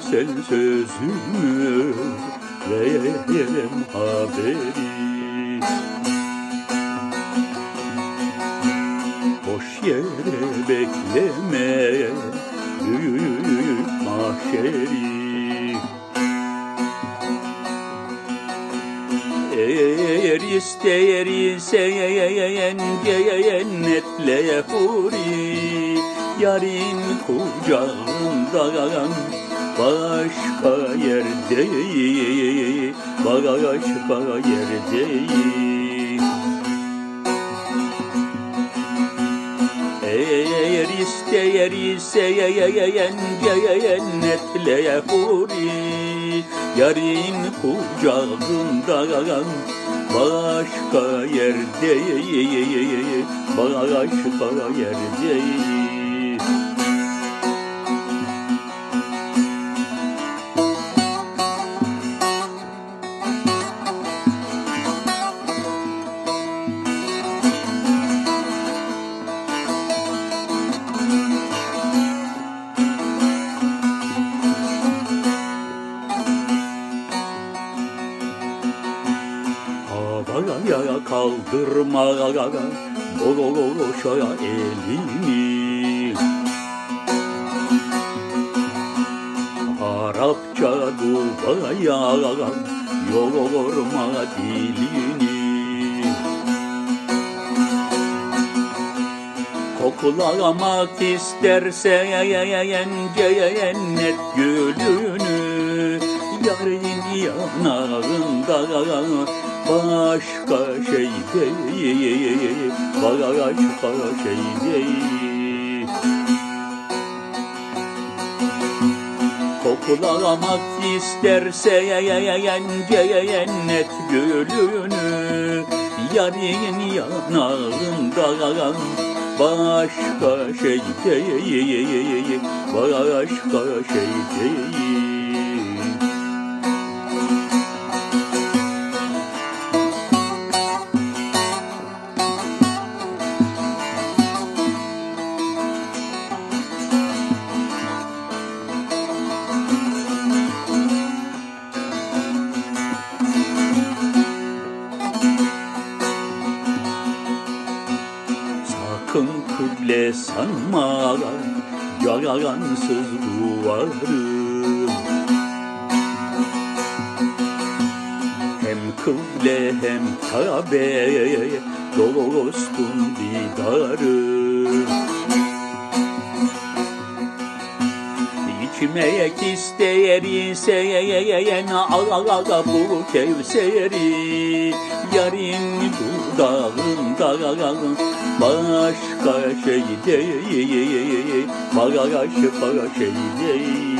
sen sözümü Verem haberi. Boş yere bekleme Büyük mahşeri. Eğer ister isen cennetle huri Yarın kucağından başka yerde Başka yerde eğer ister isen cennetle huri Yarın kucağından başka yerde Başka yerde kaldırma. Boşa elini. Arapça duaya Yorma dilini. Koklamak istersen cennet gülünü Yarın yanağında başka şey değil. Başka şey değil. Koklamak istersen cennet gülünü Yarın yanağında başka şey değil. Başka şey değil Sakın kıble sanma Yaransız duvarım Hem kıble hem Kabe Dostun didarım İçmek ister isen Ağa bu kevseri Yarın dudağında Başka şey değil Başka şey değil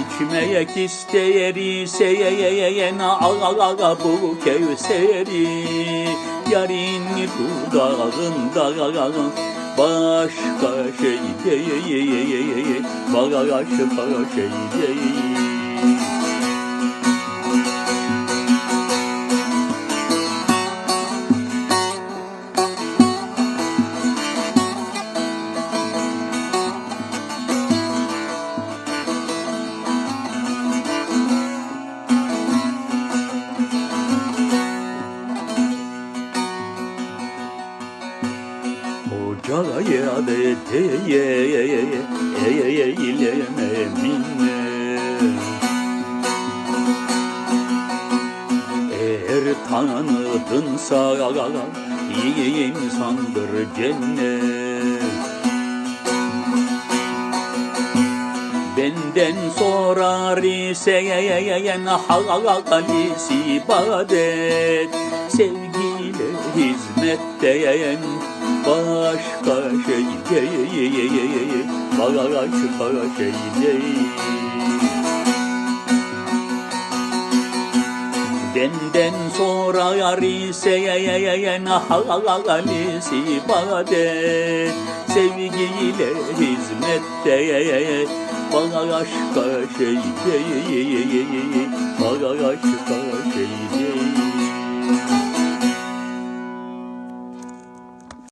İçmek ister isen Ağa bu kevseri Yarın dudağında 风啊是风啊是一片叶，啊是一。Şey değil Başka şey değil Hocaya de diye eyleme minne. Eğer tanıdınsa iyi insandır cennet. Benden sorar isen halis ibadet Sevgiyle hizmetteyen başka şey Başka şey değil. Benden sonra yar ise halis ibadet Sevgiyle hizmette başka şey değil. Başka şey değil